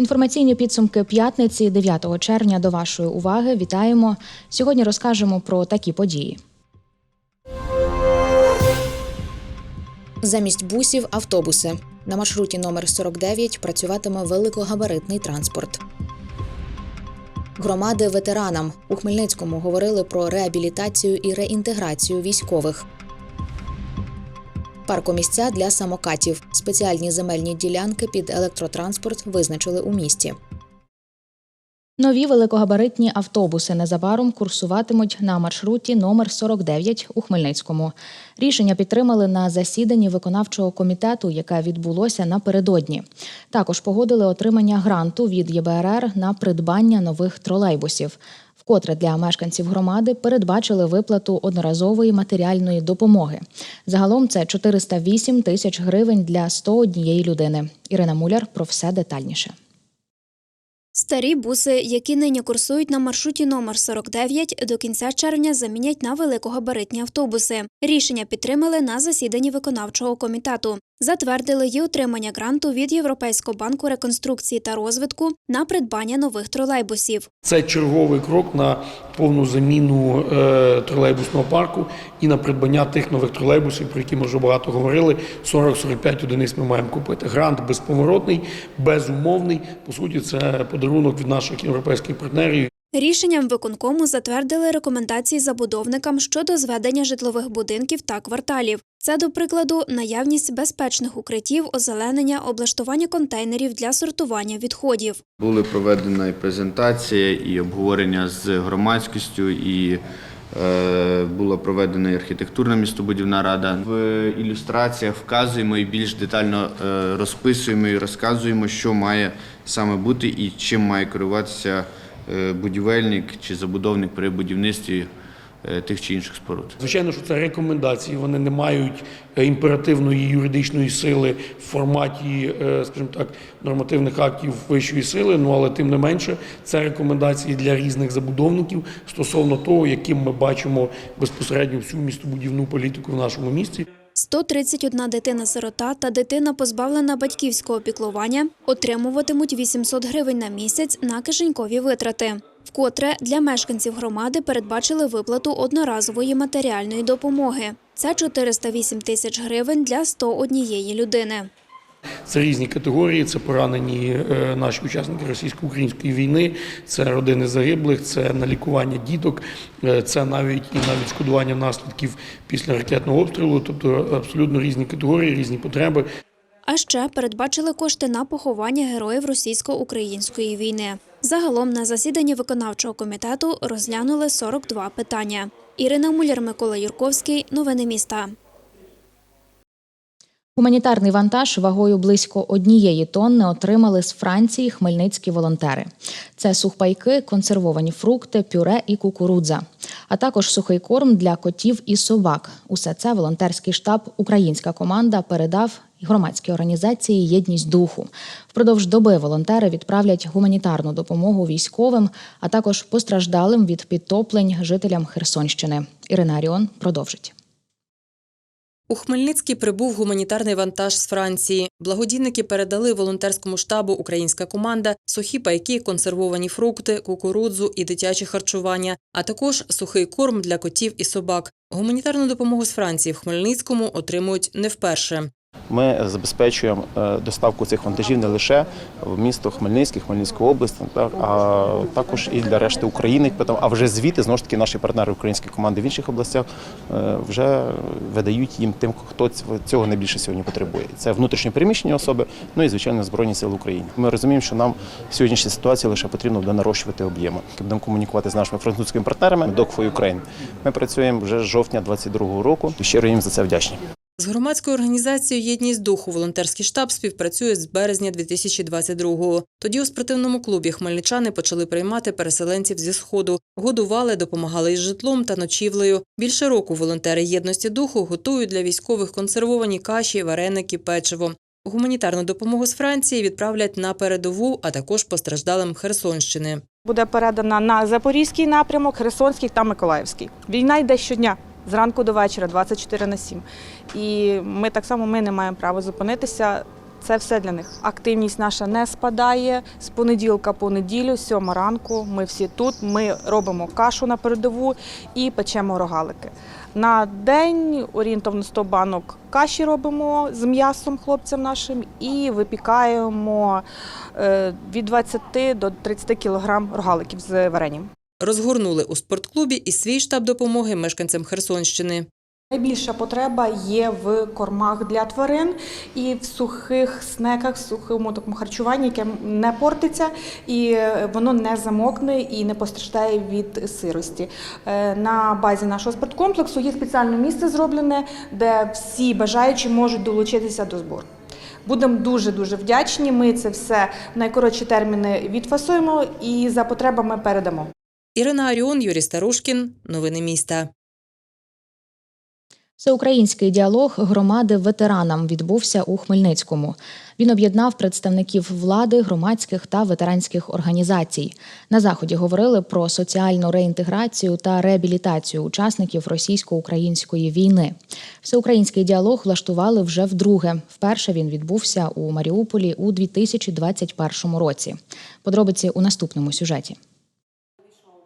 Інформаційні підсумки п'ятниці 9 червня до вашої уваги. Вітаємо. Сьогодні розкажемо про такі події. Замість бусів автобуси. На маршруті номер 49 працюватиме великогабаритний транспорт. Громади ветеранам у Хмельницькому говорили про реабілітацію і реінтеграцію військових. Паркомісця для самокатів. Спеціальні земельні ділянки під електротранспорт визначили у місті. Нові великогабаритні автобуси незабаром курсуватимуть на маршруті номер 49 у Хмельницькому. Рішення підтримали на засіданні виконавчого комітету, яке відбулося напередодні. Також погодили отримання гранту від ЄБРР на придбання нових тролейбусів. Вкотре для мешканців громади передбачили виплату одноразової матеріальної допомоги. Загалом це 408 тисяч гривень для 101 людини. Ірина Муляр про все детальніше. Старі буси, які нині курсують на маршруті номер 49, до кінця червня замінять на великогабаритні автобуси. Рішення підтримали на засіданні виконавчого комітету. Затвердили й отримання гранту від Європейського банку реконструкції та розвитку на придбання нових тролейбусів. Це черговий крок на повну заміну е, тролейбусного парку і на придбання тих нових тролейбусів, про які ми вже багато говорили. 40-45 одиниць ми маємо купити. Грант безповоротний, безумовний. По суті, це подарунок від наших європейських партнерів. Рішенням виконкому затвердили рекомендації забудовникам щодо зведення житлових будинків та кварталів. Це, до прикладу, наявність безпечних укриттів, озеленення, облаштування контейнерів для сортування відходів. Були проведена і презентація, і обговорення з громадськістю, і е, була проведена архітектурна містобудівна рада. В ілюстраціях вказуємо і більш детально е, розписуємо і розказуємо, що має саме бути і чим має керуватися будівельник чи забудовник при будівництві е, тих чи інших споруд. Звичайно, що це рекомендації. Вони не мають е, імперативної юридичної сили в форматі, е, скажімо так, нормативних актів вищої сили. Ну але тим не менше, це рекомендації для різних забудовників стосовно того, яким ми бачимо безпосередньо всю містобудівну політику в нашому місті. 131 дитина-сирота та дитина, позбавлена батьківського опіклування, отримуватимуть 800 гривень на місяць на кишенькові витрати. Вкотре для мешканців громади передбачили виплату одноразової матеріальної допомоги. Це 408 тисяч гривень для 101 людини. Це різні категорії, це поранені е, наші учасники російсько-української війни, це родини загиблих, це на лікування діток, е, це навіть і на відшкодування наслідків після ракетного обстрілу, тобто абсолютно різні категорії, різні потреби. А ще передбачили кошти на поховання героїв російсько-української війни. Загалом на засіданні виконавчого комітету розглянули 42 питання. Ірина Муляр, Микола Юрковський. Новини міста. Гуманітарний вантаж вагою близько однієї тонни отримали з Франції хмельницькі волонтери. Це сухпайки, консервовані фрукти, пюре і кукурудза, а також сухий корм для котів і собак. Усе це волонтерський штаб Українська команда передав громадській організації Єдність духу. Впродовж доби волонтери відправлять гуманітарну допомогу військовим, а також постраждалим від підтоплень жителям Херсонщини. Ірина Аріон продовжить. У Хмельницький прибув гуманітарний вантаж з Франції. Благодійники передали волонтерському штабу Українська команда сухі пайки, консервовані фрукти, кукурудзу і дитяче харчування, а також сухий корм для котів і собак. Гуманітарну допомогу з Франції в Хмельницькому отримують не вперше. Ми забезпечуємо е, доставку цих вантажів не лише в місто Хмельницький, Хмельницьку область, а також і для решти України. А вже звідти знову ж таки наші партнери української команди в інших областях е, вже видають їм тим, хто цього- найбільше сьогодні потребує. Це внутрішньо переміщені особи, ну і звичайно Збройні Сили України. Ми розуміємо, що нам в сьогоднішній ситуації лише потрібно буде нарощувати об'єми. Будемо комунікувати з нашими французькими партнерами Dog for Ukraine. Ми працюємо вже з жовтня 22-го року. Щиро їм за це вдячні. З громадською організацією Єдність духу волонтерський штаб співпрацює з березня 2022-го. Тоді у спортивному клубі хмельничани почали приймати переселенців зі сходу, годували, допомагали із житлом та ночівлею. Більше року волонтери єдності духу готують для військових консервовані каші, вареники, печиво. Гуманітарну допомогу з Франції відправлять на передову, а також постраждалим Херсонщини. буде передана на Запорізький напрямок, Херсонський та Миколаївський. Війна йде щодня. Зранку до вечора, 24 на 7. І ми так само ми не маємо права зупинитися. Це все для них. Активність наша не спадає. З понеділка по неділю, сьома ранку. Ми всі тут. Ми робимо кашу на передову і печемо рогалики. На день орієнтовно 100 банок каші робимо з м'ясом хлопцям нашим і випікаємо е, від 20 до 30 кілограм рогаликів з варенням. Розгорнули у спортклубі і свій штаб допомоги мешканцям Херсонщини. Найбільша потреба є в кормах для тварин і в сухих снеках, в сухому такому харчуванні, яке не портиться, і е, воно не замокне і не постраждає від сирості. Е, На базі нашого спорткомплексу є спеціальне місце зроблене, де всі бажаючі можуть долучитися до збору. Будемо дуже дуже вдячні. Ми це все в найкоротші терміни відфасуємо і за потребами передамо. Ірина Аріон, Юрій Старушкін. Новини міста. Всеукраїнський діалог громади ветеранам відбувся у Хмельницькому. Він об'єднав представників влади, громадських та ветеранських організацій. На заході говорили про соціальну реінтеграцію та реабілітацію учасників російсько-української війни. Всеукраїнський діалог влаштували вже вдруге. Вперше він відбувся у Маріуполі у 2021 році. Подробиці у наступному сюжеті.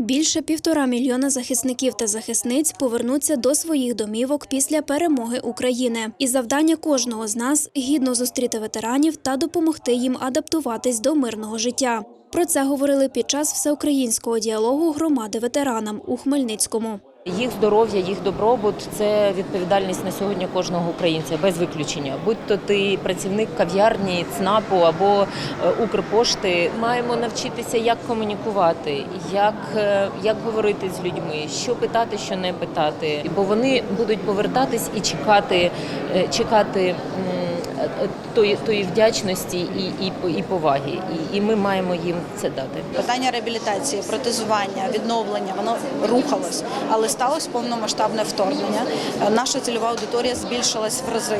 Більше півтора мільйона захисників та захисниць повернуться до своїх домівок після перемоги України. І завдання кожного з нас гідно зустріти ветеранів та допомогти їм адаптуватись до мирного життя. Про це говорили під час всеукраїнського діалогу громади ветеранам у Хмельницькому. Їх здоров'я, їх добробут це відповідальність на сьогодні кожного українця без виключення. Будь то ти працівник кав'ярні, ЦНАПу або е, Укрпошти, маємо навчитися, як комунікувати, як, е, як говорити з людьми, що питати, що не питати. Бо вони будуть повертатись і чекати, е, чекати. Тої, тої вдячності і, і, і поваги, і, і ми маємо їм це дати. Питання реабілітації, протезування, відновлення воно рухалось, але сталося повномасштабне вторгнення. Е, Наша цільова аудиторія збільшилась в рази,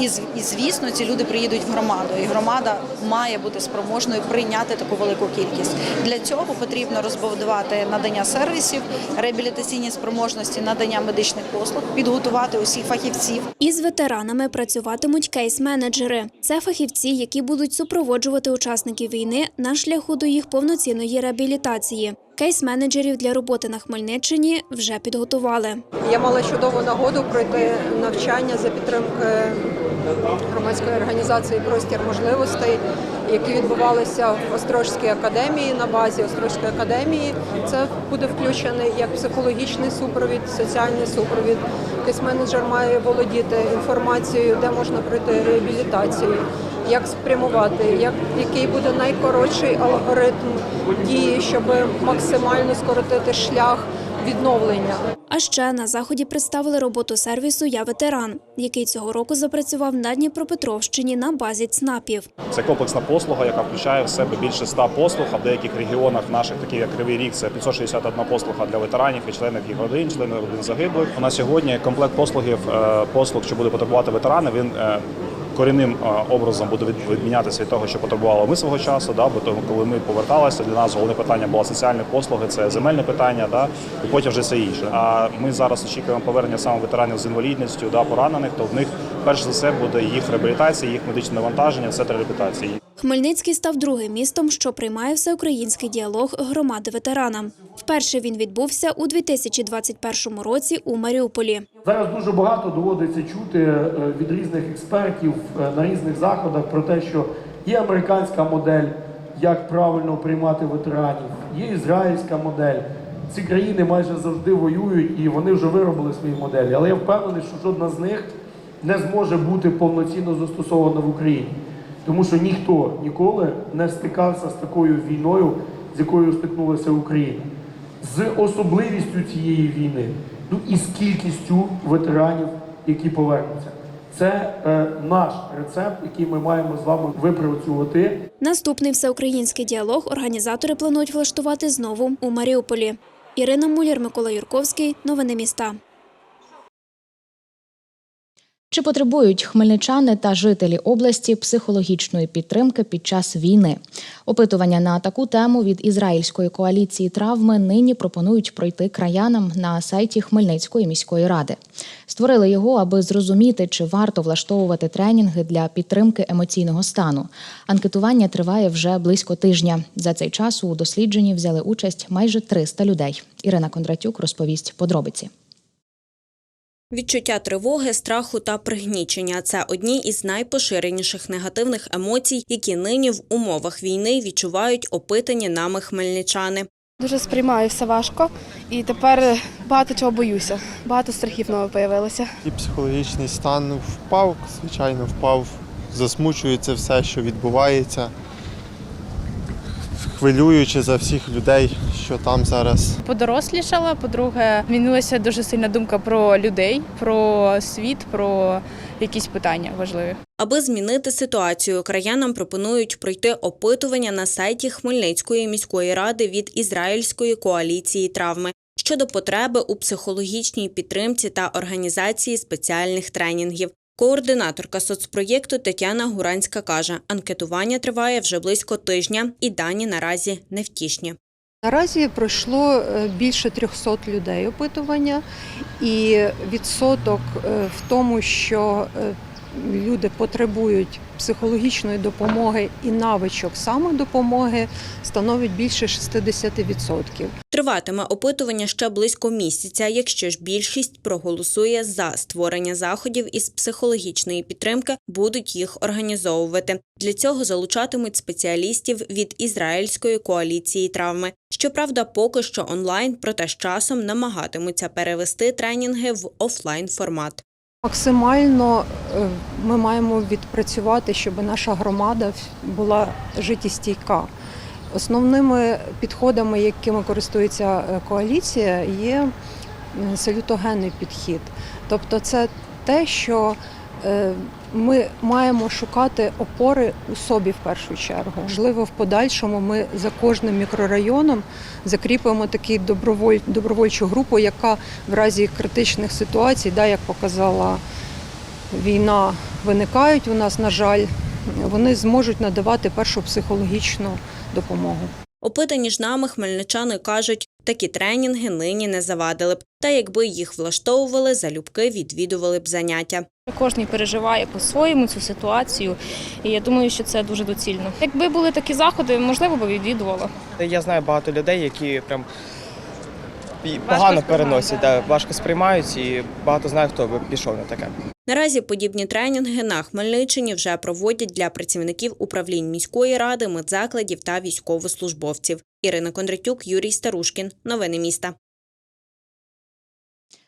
і і звісно, ці люди приїдуть в громаду. І громада має бути спроможною прийняти таку велику кількість. Для цього потрібно розбудувати надання сервісів, реабілітаційні спроможності, надання медичних послуг, підготувати усіх фахівців. Із ветеранами працюватимуть кейс-менеджери. Це фахівці, які будуть супроводжувати учасників війни на шляху до їх повноцінної реабілітації. Кейс-менеджерів для роботи на Хмельниччині вже підготували. Я мала чудову нагоду пройти навчання за підтримки громадської організації Простір можливостей, які відбувалися в Острожській академії на базі Острожської академії. Це буде включений як психологічний супровід, соціальний супровід. Кейс-менеджер має володіти інформацією, де можна пройти реабілітацію, як спрямувати, як який буде найкоротший алгоритм дії, щоб максимально скоротити шлях відновлення. А ще на заході представили роботу сервісу Я ветеран, який цього року запрацював на Дніпропетровщині на базі ЦНАПів. Це комплексна послуга, яка включає в себе більше 100 послуг. А в деяких регіонах наших, таких як Кривий Ріг, це 561 послуга для ветеранів і членів їх родин, членів родин загиблих. У нас сьогодні комплект послугів, е, послуг, що буде потребувати ветерани. Він е, корінним е, образом буде відмінятися від того, що потребували ми свого часу. Да, бо тому, коли ми поверталися, для нас головне питання було соціальні послуги, це земельне питання, да, і потім вже все інше. А ми зараз очікуємо повернення саме ветеранів з інвалідністю, да, поранених, то в них перш за все буде їх реабілітація, їх медичне навантаження, це реабілітація. Хмельницький став другим містом, що приймає всеукраїнський діалог громади ветеранам. Вперше він відбувся у 2021 році у Маріуполі. Зараз дуже багато доводиться чути е, від різних експертів е, на різних заходах про те, що є американська модель, як правильно приймати ветеранів, є ізраїльська модель. Ці країни майже завжди воюють і вони вже виробили свої моделі. Але я впевнений, що жодна з них не зможе бути повноцінно застосована в Україні. Тому що ніхто ніколи не стикався з такою війною, з якою стикнулася Україна з особливістю цієї війни, ну і з кількістю ветеранів, які повернуться. Це е, наш рецепт, який ми маємо з вами випрацювати. Наступний всеукраїнський діалог організатори планують влаштувати знову у Маріуполі. Ірина Муляр, Микола Юрковський. Новини міста. Чи потребують хмельничани та жителі області психологічної підтримки під час війни? Опитування на таку тему від ізраїльської коаліції травми нині пропонують пройти краянам на сайті Хмельницької міської ради. Створили його, аби зрозуміти, чи варто влаштовувати тренінги для підтримки емоційного стану. Анкетування триває вже близько тижня. За цей час у дослідженні взяли участь майже 300 людей. Ірина Кондратюк розповість подробиці. Відчуття тривоги, страху та пригнічення це одні із найпоширеніших негативних емоцій, які нині в умовах війни відчувають опитані нами хмельничани. Дуже сприймаю все важко, і тепер багато чого боюся. Багато страхів нових появилося. І психологічний стан впав, звичайно, впав. Засмучується все, що відбувається. Хвилюючи за всіх людей, що там зараз. Подорослішала. По-друге, змінилася дуже сильна думка про людей, про світ, про якісь питання важливі. Аби змінити ситуацію, краянам пропонують пройти опитування на сайті Хмельницької міської ради від ізраїльської коаліції травми щодо потреби у психологічній підтримці та організації спеціальних тренінгів. Координаторка соцпроєкту Тетяна Гуранська каже, анкетування триває вже близько тижня, і дані наразі невтішні. Наразі пройшло е, більше 300 людей опитування, і відсоток е, в тому, що е, люди потребують психологічної допомоги і навичок самодопомоги, становить більше 60%. Триватиме опитування ще близько місяця, якщо ж більшість проголосує за створення заходів із психологічної підтримки, будуть їх організовувати. Для цього залучатимуть спеціалістів від ізраїльської коаліції травми. Щоправда, поки що онлайн, проте з часом намагатимуться перевести тренінги в офлайн формат. Максимально е, ми маємо відпрацювати, щоб наша громада була життєстійка. Основними підходами, якими користується е, коаліція, є салютогенний підхід. Тобто, це те, що ми маємо шукати опори у собі в першу чергу. Можливо, в подальшому ми за кожним мікрорайоном закріпимо таку доброволь, добровольчу групу, яка в разі критичних ситуацій, да, як показала війна, виникають у нас, на жаль, вони зможуть надавати першу психологічну допомогу. Опитані ж нами хмельничани кажуть, такі тренінги нині не завадили б. Та якби їх влаштовували, залюбки відвідували б заняття. Кожен переживає по-своєму цю ситуацію, і я думаю, що це дуже доцільно. Якби були такі заходи, можливо, б відвідувала. Я знаю багато людей, які прям погано переносять, да, важко сприймають, і багато знаю, хто би пішов на таке. Наразі подібні тренінги на Хмельниччині вже проводять для працівників управлінь міської ради, медзакладів та військовослужбовців. Ірина Кондратюк, Юрій Старушкін. Новини міста.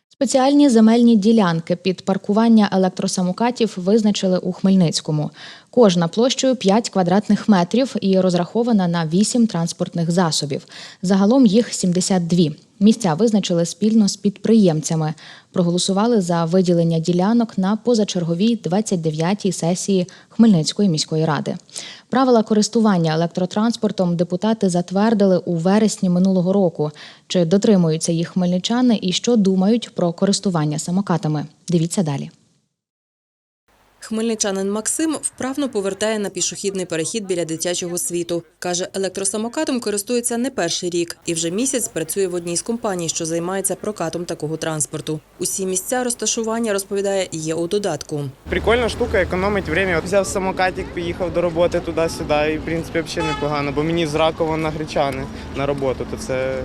Спеціальні земельні ділянки під паркування електросамокатів визначили у Хмельницькому. Кожна площею 5 квадратних метрів і розрахована на 8 транспортних засобів. Загалом їх 72. Місця визначили спільно з підприємцями. Проголосували за виділення ділянок на позачерговій 29-й сесії Хмельницької міської ради. Правила користування електротранспортом депутати затвердили у вересні минулого року. Чи дотримуються їх хмельничани і що думають про користування самокатами? Дивіться далі. Хмельничанин Максим вправно повертає на пішохідний перехід біля дитячого світу. Каже, електросамокатом користується не перший рік і вже місяць працює в одній з компаній, що займається прокатом такого транспорту. Усі місця розташування розповідає є у додатку. Прикольна штука, економить время. Взяв самокатик, поїхав до роботи туди-сюди, і в принципі взагалі непогано, бо мені з Ракова на Гречани на роботу, то це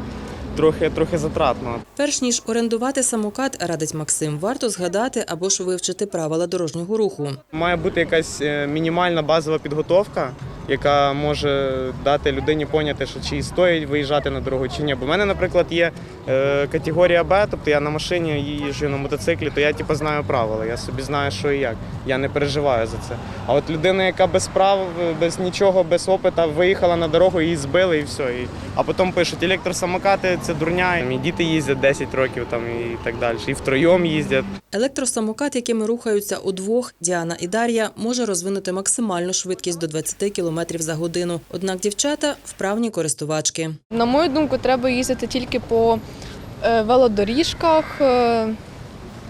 трохи, трохи затратно. Перш ніж орендувати самокат, радить Максим, варто згадати або ж вивчити правила дорожнього руху. Має бути якась е, мінімальна базова підготовка, яка може дати людині поняти, що чи стоїть виїжджати на дорогу, чи ні. Бо в мене, наприклад, є е, категорія Б, тобто я на машині їжджу на мотоциклі, то я типу, знаю правила, я собі знаю, що і як. Я не переживаю за це. А от людина, яка без прав, без нічого, без опита, виїхала на дорогу, її збили і все. А потім пишуть, електросамокати це дурня. Там, і діти їздять 10 років там, і так далі. І втроєм їздять. Електросамокат, якими рухаються удвох, Діана і Дар'я, може розвинути максимальну швидкість до 20 км за годину. Однак дівчата вправні користувачки. На мою думку, треба їздити тільки по е, велодоріжках, е,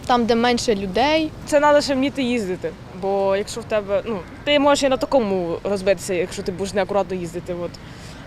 там, де менше людей. Це треба ще вміти їздити. Бо якщо в тебе, ну, ти можеш і на такому розбитися, якщо ти будеш неакуратно їздити. От.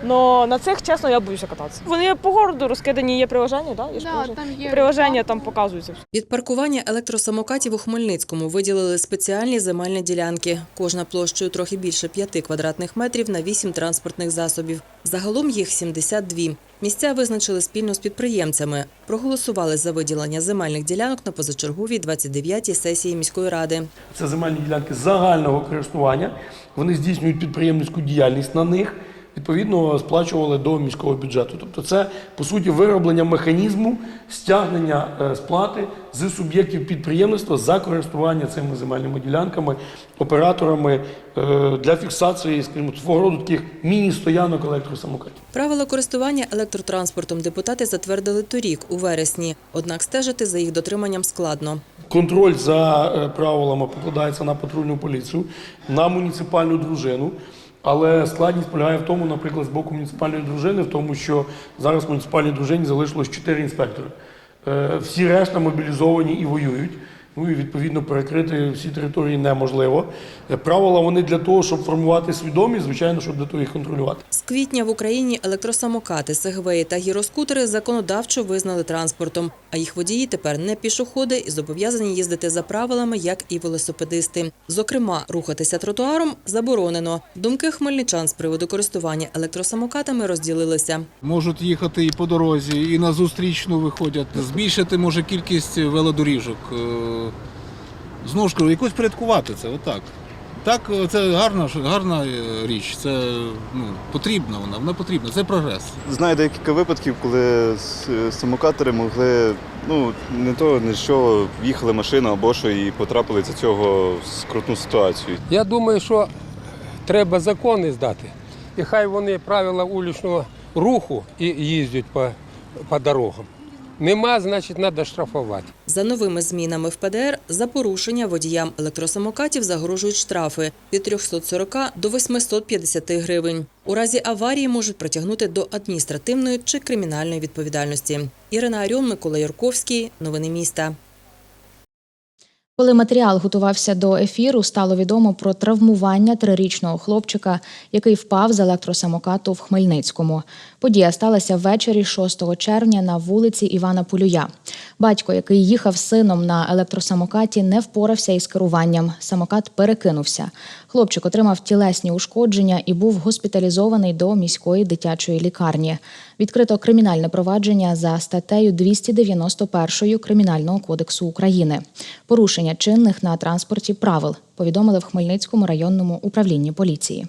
Но на цих, чесно, я боюся кататися. Вони по городу розкидані, є приложення, да? Є ж приложення? там І приложення там показується. Від паркування електросамокатів у Хмельницькому виділили спеціальні земельні ділянки. Кожна площею трохи більше 5 квадратних метрів на 8 транспортних засобів. Загалом їх 72. Місця визначили спільно з підприємцями. Проголосували за виділення земельних ділянок на позачерговій 29-й сесії міської ради. Це земельні ділянки загального користування. Вони здійснюють підприємницьку діяльність на них. Відповідно, сплачували до міського бюджету. Тобто, це по суті вироблення механізму стягнення е, сплати з суб'єктів підприємництва за користування цими земельними ділянками, операторами е, для фіксації, скажімо, свого роду таких міні-стоянок електросамокатів. Правила користування електротранспортом депутати затвердили торік у вересні. Однак стежити за їх дотриманням складно. Контроль за е, правилами покладається на патрульну поліцію, на муніципальну дружину. Але складність полягає в тому, наприклад, з боку муніципальної дружини, в тому, що зараз в муніципальній дружині залишилось 4 інспектори. Е, Всі решта мобілізовані і воюють. Ну і відповідно перекрити всі території неможливо. Е, Правила вони для того, щоб формувати свідомість, звичайно, щоб для того їх контролювати. З квітня в Україні електросамокати, сегвеї та гіроскутери законодавчо визнали транспортом, а їх водії тепер не пішоходи і зобов'язані їздити за правилами, як і велосипедисти. Зокрема, рухатися тротуаром заборонено. Думки хмельничан з приводу користування електросамокатами розділилися. Можуть їхати і по дорозі, і на зустрічну виходять. Збільшити може кількість велодоріжок. Е, Знову ж кажу, якось порядкувати це, отак. Так, е, це гарна, гарна е, річ, це ну, потрібна вона, вона потрібна, це прогрес. Знаю декілька випадків, коли с- самокатери могли ну не то, не що їхали машина або що і потрапили за цього в скрутну ситуацію. Я думаю, що треба закони здати. І хай вони правила вуличного руху і їздять по, по дорогам. Нема, значить, треба штрафувати. За новими змінами в ПДР за порушення водіям електросамокатів загрожують штрафи від 340 до 850 гривень. У разі аварії можуть притягнути до адміністративної чи кримінальної відповідальності. Ірина Аріон, Микола Юрковський. Новини міста. Коли матеріал готувався до ефіру, стало відомо про травмування трирічного хлопчика, який впав з електросамокату в Хмельницькому. Подія сталася ввечері 6 червня на вулиці Івана Полюя. Батько, який їхав з сином на електросамокаті, не впорався із керуванням. Самокат перекинувся. Хлопчик отримав тілесні ушкодження і був госпіталізований до міської дитячої лікарні. Відкрито кримінальне провадження за статтею 291 Кримінального кодексу України. Порушення чинних на транспорті правил повідомили в Хмельницькому районному управлінні поліції.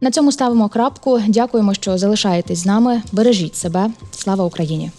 На цьому ставимо крапку. Дякуємо, що залишаєтесь з нами. Бережіть себе. Слава Україні!